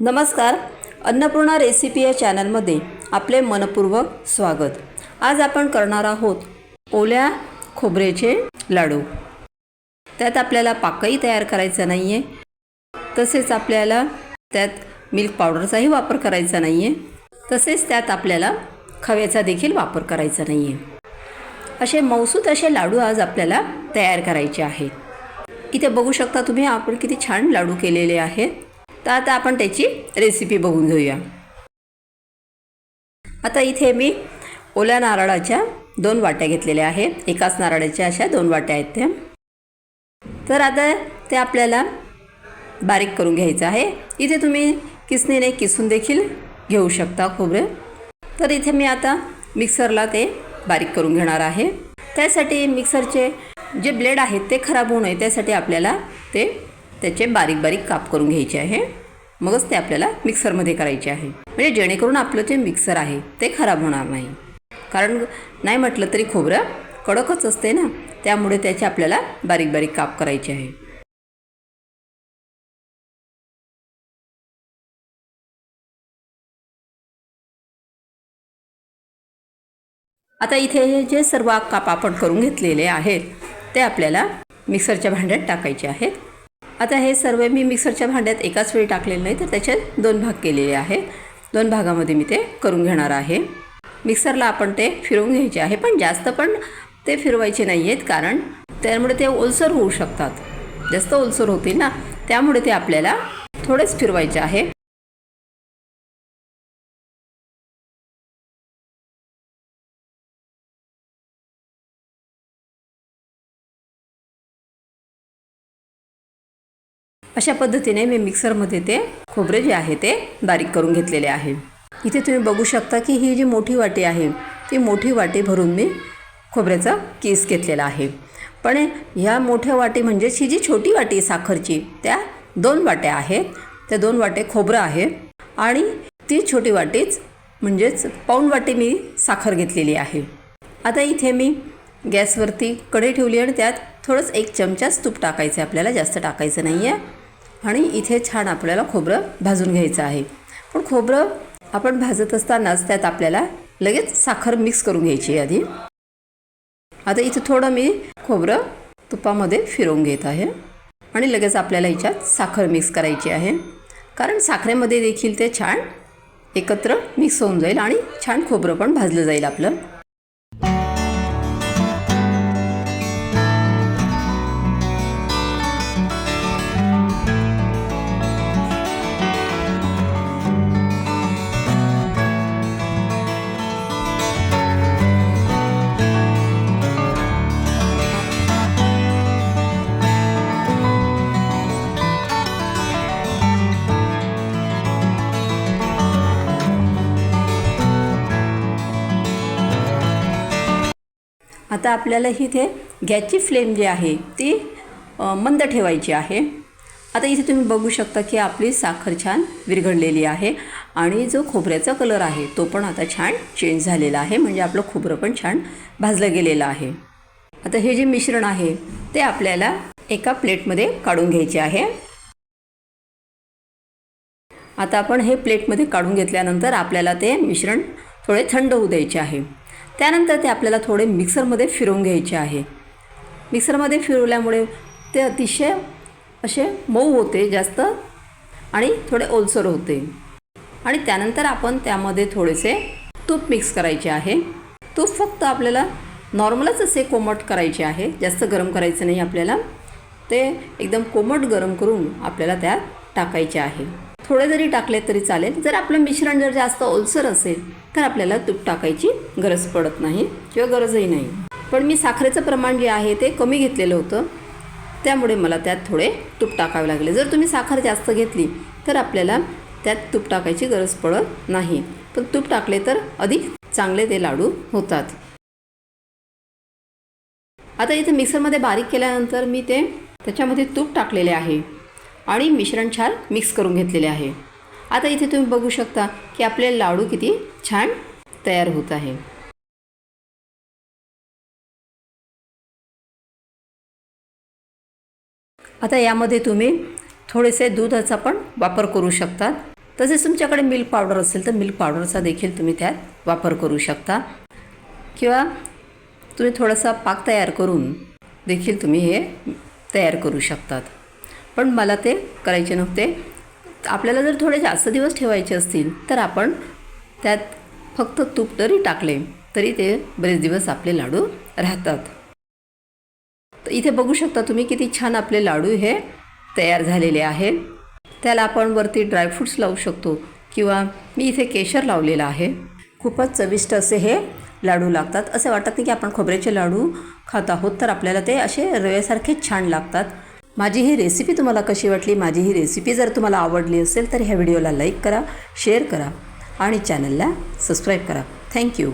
नमस्कार अन्नपूर्णा रेसिपी या चॅनलमध्ये आपले मनपूर्वक स्वागत. आज आपण करणार आहोत ओल्या खोबऱ्याचे लाडू. त्यात आपल्याला पाकही तयार करायचा नाही आहे तसेच आपल्याला त्यात मिल्क पावडरचाही वापर करायचा नाही आहे तसेच त्यात आपल्याला खव्याचा देखील वापर करायचा नाही आहे असे मौसूत असे लाडू आज आपल्याला तयार करायचे आहेत. इथे बघू शकता तुम्ही आपण किती छान लाडू केलेले आहेत. तर आता आपण त्याची रेसिपी बघून घेऊया. आता इथे मी ओल्या नारळाच्या दोन वाट्या घेतलेल्या आहेत. एकाच नारळाच्या अशा दोन वाट्या आहेत त्या. तर आता ते आपल्याला बारीक करून घ्यायचं आहे. इथे तुम्ही किसणीने किसून देखील घेऊ शकता खोबरं. तर इथे मी आता मिक्सरला ते बारीक करून घेणार आहे. त्यासाठी मिक्सरचे जे ब्लेड आहेत ते खराब होऊ नये. त्यासाठी आपल्याला ते त्याचे बारीक बारीक काप करून घ्यायचे आहे. मगच ते आपल्याला मिक्सरमध्ये करायचे आहे. म्हणजे जेणेकरून आपलं जे मिक्सर आहे ते खराब होणार नाही. कारण नाही म्हटलं तरी खोबरं कडकच असते ना त्यामुळे त्याचे आपल्याला बारीक बारीक काप करायचे आहे. आता इथे हे जे सर्व काप आपण करून घेतलेले आहेत ते आपल्याला मिक्सरच्या भांड्यात टाकायचे आहेत. आता हे सर्व मी मिक्सरच्या भांड्यात एकाच वेळी टाकलेलं नाही तर त्याच्यात दोन भाग केलेले आहेत. दोन भागामध्ये मी ते करून घेणार आहे. मिक्सरला आपण ते फिरवून घ्यायचे आहे पण जास्त पण ते फिरवायचे नाही आहेत कारण त्यामुळे ते ओलसर होऊ शकतात. जास्त ओलसर होतील ना त्यामुळे ते आपल्याला थोडेच फिरवायचे आहे. अशा पद्धतीने मी मिक्सरमध्ये ते खोबरे जे आहे ते बारीक करून घेतलेले आहे. इथे तुम्ही बघू शकता की ही जी मोठी वाटी आहे ती मोठी वाटी भरून मी खोबऱ्याचा केस घेतलेला आहे. पण ह्या मोठ्या वाटी म्हणजेच ही जी छोटी वाटी आहे साखरची त्या दोन वाट्या आहेत. त्या दोन वाटे खोबरं आहे आणि ती छोटी वाटीच म्हणजेच पाऊण वाटी मी साखर घेतलेली आहे. आता इथे मी गॅसवरती कढई ठेवली आणि त्यात थोडंच एक चमचाच तूप टाकायचं आहे. आपल्याला जास्त टाकायचं नाही आहे आणि इथे छान आपल्याला खोबरं भाजून घ्यायचं आहे. पण खोबरं आपण भाजत असतानाच त्यात आपल्याला लगेच साखर मिक्स करून घ्यायची आधी. आता इथे थोडं मी खोबरं तुपामध्ये फिरवून घेत आहे आणि लगेच आपल्याला याच्यात साखर मिक्स करायची आहे. कारण साखरेमध्ये देखील ते छान एकत्र मिक्स होऊन जाईल आणि छान खोबरं पण भाजलं जाईल आपलं. आता आपल्याला इथे गॅसची फ्लेम जी आहे ती मंद ठेवायची आहे. आता इथे तुम्ही बघू शकता की आपली साखर छान विरघळलेली आहे आणि जो खोबऱ्याचा कलर आहे तो पण आता छान चेंज झालेला आहे. म्हणजे आपलं खोबरं पण छान भाजलं गेलेलं आहे. आता हे जे मिश्रण आहे ते आपल्याला एका प्लेटमध्ये काढून घ्यायचे आहे. आता आपण हे प्लेटमध्ये काढून घेतल्यानंतर आपल्याला ते मिश्रण थोडे थंड होऊ द्यायचे आहे. त्यानंतर ते आपल्याला थोडे मिक्सरमध्ये फिरवून घ्यायचे आहे. मिक्सरमध्ये फिरवल्यामुळे ते अतिशय असे मऊ होते जास्त आणि थोडे ओलसर होते. आणि त्यानंतर आपण त्यामध्ये थोडेसे तूप मिक्स करायचे आहे. तूप फक्त आपल्याला नॉर्मलच असे कोमट करायचे आहे. जास्त गरम करायचं नाही आपल्याला. ते एकदम कोमट गरम करून आपल्याला त्यात टाकायचे आहे. थोडे जरी टाकले तरी चालेल. जर आपलं मिश्रण जर जास्त ओलसर असेल तर आपल्याला तूप टाकायची गरज पडत नाही किंवा गरजही नाही. पण मी साखरेचं प्रमाण जे आहे ते कमी घेतलेलं होतं. त्यामुळे मला त्यात थोडे तूप टाकावे लागले. जर तुम्ही साखर जास्त घेतली तर आपल्याला त्यात तूप टाकायची गरज पडत नाही. पण तूप टाकले तर अधिक चांगले ते लाडू होतात. आता इथे मिक्सरमध्ये बारीक केल्यानंतर मी ते त्याच्यामध्ये तूप टाकलेले आहे. आणि मिश्रण छान मिक्स करून घेतलेले आहे. आता इथे तुम्ही बघू शकता की आपले लाडू किती छान तयार होत आहे. आता यामध्ये तुम्ही थोडेसे दुधाचा पण वापर करू शकतात तसेच तुमच्याकडे मिल्क पावडर असेल तर मिल्क पावडरचा देखील तुम्ही त्यात वापर करू शकता. किंवा तुम्ही थोडासा पाक तयार करून देखील तुम्ही हे तयार करू शकतात. पण मला ते करायचे नव्हते. आपल्याला जर थोडे जास्त दिवस ठेवायचे असतील तर आपण त्यात फक्त तूप जरी टाकले तरी ते बरेच दिवस आपले लाडू राहतात. तर इथे बघू शकता तुम्ही किती छान आपले लाडू हे तयार झालेले आहे. त्याला आपण वरती ड्रायफ्रूट्स लावू शकतो किंवा मी इथे केशर लावलेलं आहे. खूपच चविष्ट असे हे लाडू लागतात. असे वाटत नाही की आपण खोबऱ्याचे लाडू खात आहोत तर आपल्याला ते असे रव्यासारखे छान लागतात. माझी ही रेसिपी तुम्हाला कशी वाटली? माझी ही रेसिपी जर तुम्हाला आवडली असेल तर ह्या व्हिडिओला लाईक करा शेअर करा आणि चॅनलला सबस्क्राईब करा. थँक्यू